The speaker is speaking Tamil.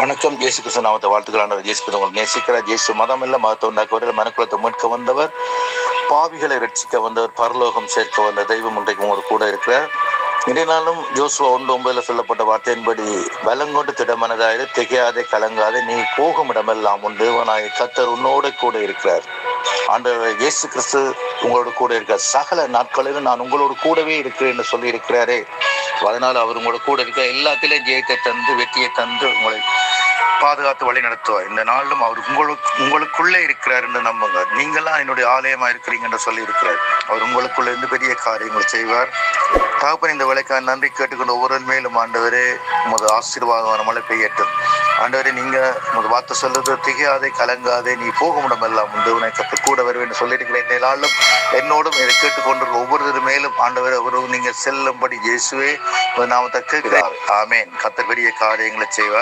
வணக்கம். ஜேசு கிறிஸ்து நாமத்தை வாழ்த்துக்களான ஜேசு கிறிஸ்து நேசிக்கிறார் இயேசு மதம் இல்ல மதத்தை உண்டாக்குவதில் மனுக்குலத்தை மீட்க வந்தவர் பாவிகளை ரட்சிக்க வந்தவர் பரலோகம் சேர்க்க வந்த தெய்வம் இன்றைக்கு உங்களோட கூட இருக்கிறார். இடைநாளும் ஜோசுவா ஒன்று ஒன்பதுல சொல்லப்பட்ட வார்த்தையின்படி பலங்கொண்டு திடமனதாயிரு திகையாதே கலங்காதே நீ போகும் இடமெல்லாம் உண்டு தேவனாய கத்தர் உன்னோட கூட இருக்கிறார். ஆண்டவர் இயேசு கிறிஸ்து உங்களோட கூட இருக்கிறார். சகல நாட்களிலும் நான் உங்களோடு கூடவே இருக்கிறேன் என்று சொல்லி இருக்கிறாரே அதனால் அவர் உங்களோட கூட இருக்கிற எல்லாத்திலையும் ஜெயத்தை தந்து வெற்றியை தந்து உங்களை பாதுகாத்து வழி நடத்துவார். இந்த நாளிலும் அவர் உங்களுக்கு உங்களுக்குள்ளே இருக்கிறார் என்று நம்புங்க. நீங்களாம் என்னுடைய ஆலயமா இருக்கிறீங்க என்று சொல்லி இருக்கிறார் அவர் உங்களுக்குள்ள இருந்து பெரிய காரியங்களை செய்வார். தகப்பன் இந்த வேலைக்காக நன்றி கேட்டுக்கொண்டு ஒவ்வொரு மேலும் ஆண்டவரே உமது ஆசீர்வாதமான மழை பெய்யட்டும் ஆண்டவரே நீங்க உமது வார்த்தை சொல்லுது திகையாதே கலங்காதே நீ போகும் இடமெல்லாம் உண்டு. உனக்கு கத்து கூட வருவேன் சொல்லியிருக்கிறேன் இந்த நாளிலும் என்னோடும் இதை கேட்டுக்கொண்டு ஒவ்வொருத்தர் மேலும் ஆண்டவர் அவரும் நீங்க செல்லும்படி இயேசுவே உமது நாமத்தை கேட்கிறார். ஆமேன். கத்த பெரிய காரியங்களை செய்வார்.